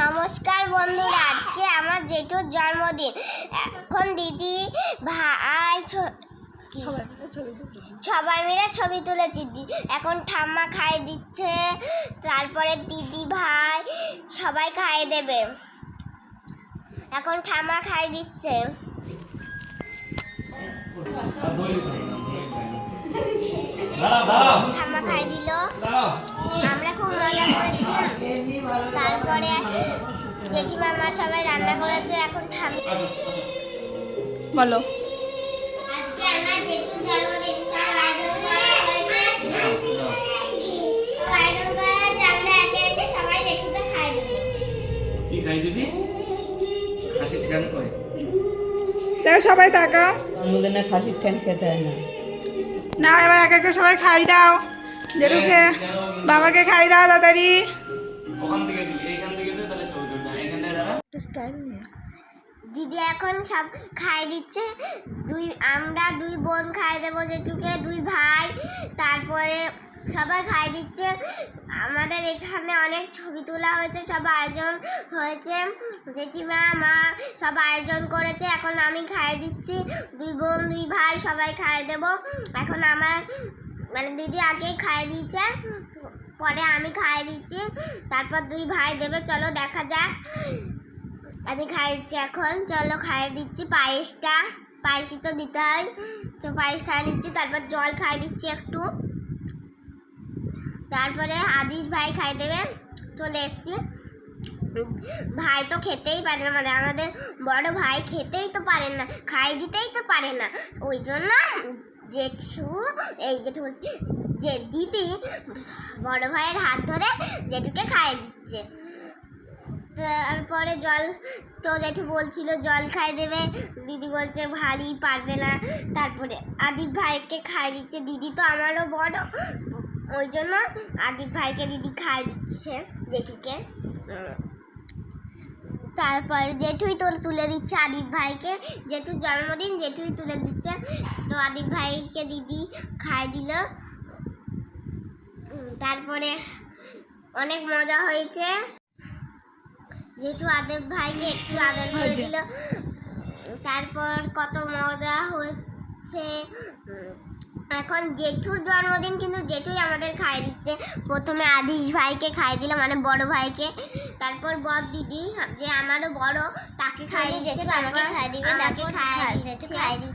নমস্কার বন্ধুরা আজকে আমার জেঠুর জন্মদিন। এখন দিদি ভাই সবাই মিলে ছবি তুলেছি। এখন ঠাম্মা খাই দিচ্ছে তারপরে দিদি ভাই সবাই খাইয়ে দেবে। এখন ঠাম্মা খাই দিচ্ছে। ঠাম্মা খাই দিল। আমরা খুব মজা করেছি। তারপরে সবাই রান্না করেছে এখন বলো। আজকে আমার জেঠুর জন্মদিন সব আয়োজন করা আয়োজন করা হয়েছে আমরা একে একে সবাই জেঠুকে খাই দেবো। কি খাই দিবি? খাসি ঠ্যাং করে দেখো সবাই তাকাও। জন্মদিনে খাসির ঠ্যাং খেতে হয় না। না এবার এক একে সবাই খাই দাও। জেঠুকে বাবাকে খাই দাও তাড়াতাড়ি। ওখান থেকে দিবি এইখান থেকে তাহলে ছবি তুলবি না এইখানটায় দাঁড়া। দিদি এখন সব খাই দিচ্ছে। দুই আমরা দুই বোন খাই দেবো জেঠুকে দুই ভাই তারপরে সবাই খাই দিচ্ছে। আমাদের এখানে অনেক ছবি তোলা হয়েছে সব আয়োজন হয়েছে। জেঠিমা মা সব আয়োজন করেছে। এখন আমি খাই দিচ্ছি। দুই বোন দুই ভাই সবাই খাই দেবো। এখন আমার মানে দিদি আগেই খাই দিয়েছে। পরে আমি খাই দিচ্ছি। তারপর দুই ভাই দেবে, চলো দেখা যাক। আমি খাই দিচ্ছি এখন, চলো খাইয়ে দিচ্ছি পায়েসটা। পায়েসই তো দিতে হয়। তো পায়েস খাইয়ে দিচ্ছি, তারপর জল খাইয়ে দিচ্ছি একটু। তারপরে আদিস ভাই খাই দেবে, চলে এসছি। ভাই তো খেতেই পারে না মানে আমাদের বড় ভাই খেতেই তো পারে না খাই দিতেই তো পারে না। ওই জন্য জেঠু, এই জেঠু যে দিদি বড় ভাইয়ের হাত ধরে জেঠুকে খাইয়ে দিচ্ছে। তারপরে জল, তো জেঠু বলছিল, জল খাই দেবে। দিদি বলছে, ভারী পারবে না। তারপরে আদিপ ভাইকে খাই দিচ্ছে। দিদি তো আমারও বড়। ওই জন্য আদিপ ভাইকে দিদি খাই দিচ্ছে জেঠুকে। তারপরে জেঠুই তো তুলে দিচ্ছে আদিপ ভাইকে। জেঠুর জন্মদিন জেঠুই তুলে দিচ্ছে। তো আদিপ ভাইকে দিদি খাই দিল। তারপরে অনেক মজা হয়েছে। যেহেতু আদেব ভাইকে একটু আদর করে দিল তারপর কত মজা হচ্ছে উম, এখন জেঠুর জন্মদিন কিন্তু জেঠুই আমাদের খাই দিচ্ছে। প্রথমে আদিশ ভাইকে খাই দিল মানে বড় ভাইকে। তারপর বড় দিদি যে আমারও বড় তাকে খাই দিচ্ছে তারপর খাই দিবে তাকে খাই দিচ্ছে।